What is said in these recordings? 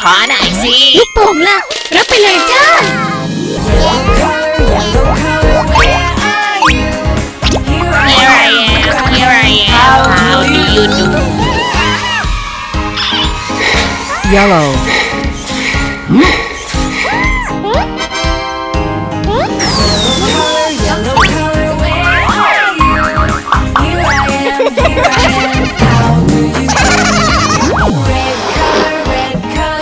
ขอหน่อยสิลูกโป่งล่ะ รับไปเลยจ้า Here I am Here I am How do you do Yellow.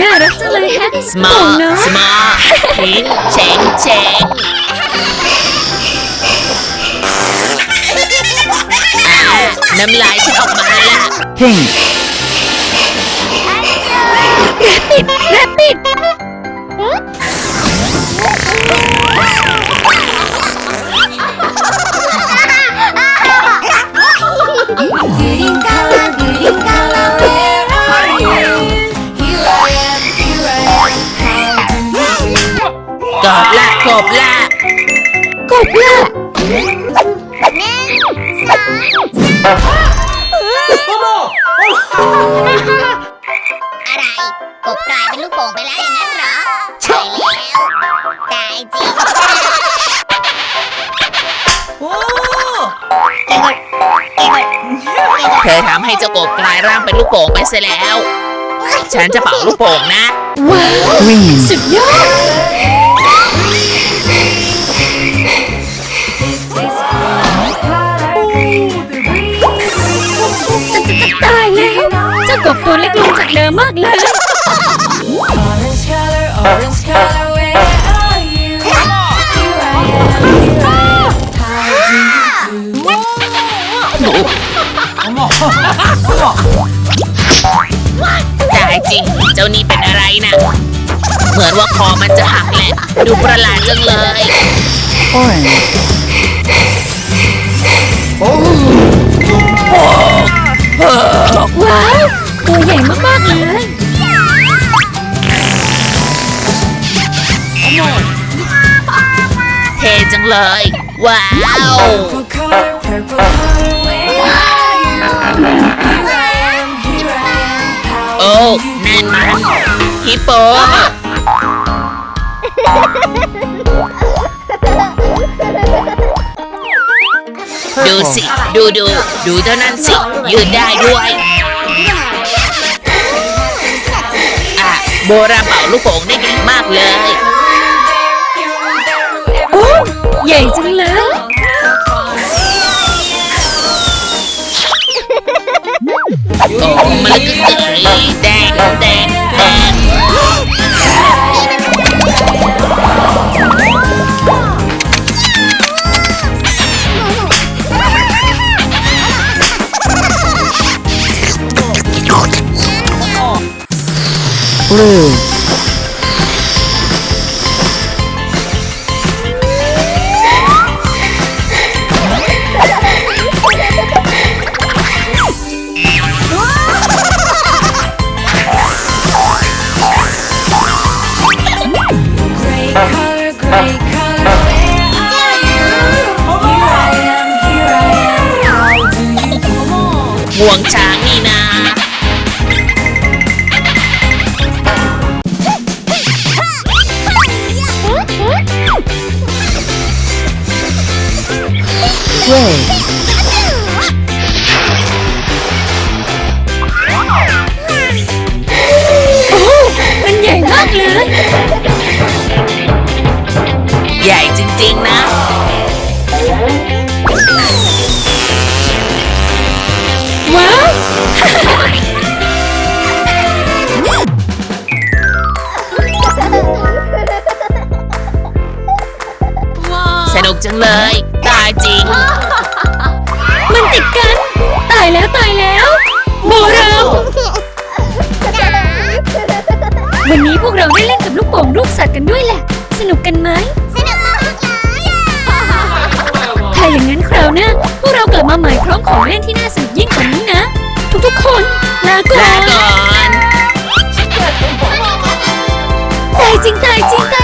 น่ารักจังเลยแฮะโป่ Small งเนาะ Small ทิ้งเชงเชงอ่าน้ำลายฉันออกมาละ Pink. แรปปิด How do you do? กบละกบละกบล่ะอะไรกบกลายเป็นลูกโป่งไปแล้วอย่างนั้นเหรอใช่แล้วตายจริงเธอทำให้เจ้ากบกลายร่างเป็นลูกโป่งไปซะแล้ว ฉันจะเป่าลูกโป่งนะ ว้าว Green. สุดยอด จากเดิมมากเลย Orange color, orange color, where are you? Here I am, here I am. How do you do? ตายจริง เจ้านี่เป็นอะไรนะ เหมือนว่าคอมันจะหักแหละ ดูประหลาดจังเลย Orange. ว้าว ก่งมากๆเลยโอ้ยเท่จังเลย ว้าวโอ้แน่นมากฮิปโปดูสิ ดูดู ดูเท่านั้นสิ ยืนได้ด้วย โบราณเป่าลูกโป่งได้ดีมากเลย โอ้ใหญ่จังเลย Blue. Gray color, gray color, where are you? Here I am, here I am. How do you do? ห่วงช้า กจังเลย ตายจริง มันติดกัน ตายแล้วตายแล้วโบเรมวันนี้พวกเราได้เล่นกับลูกโป่งลูกสัตว์กันด้วยแหละ สนุกกันไหมสนุกมากเลยถ้าอย่างนั้นคราวหน้าพวกเรากลับมาใหม่พร้อมของเล่นที่น่าสนุกยิ่งกว่านี้นะ ทุกๆคนลาก่อนตายจริงตายจริงตาย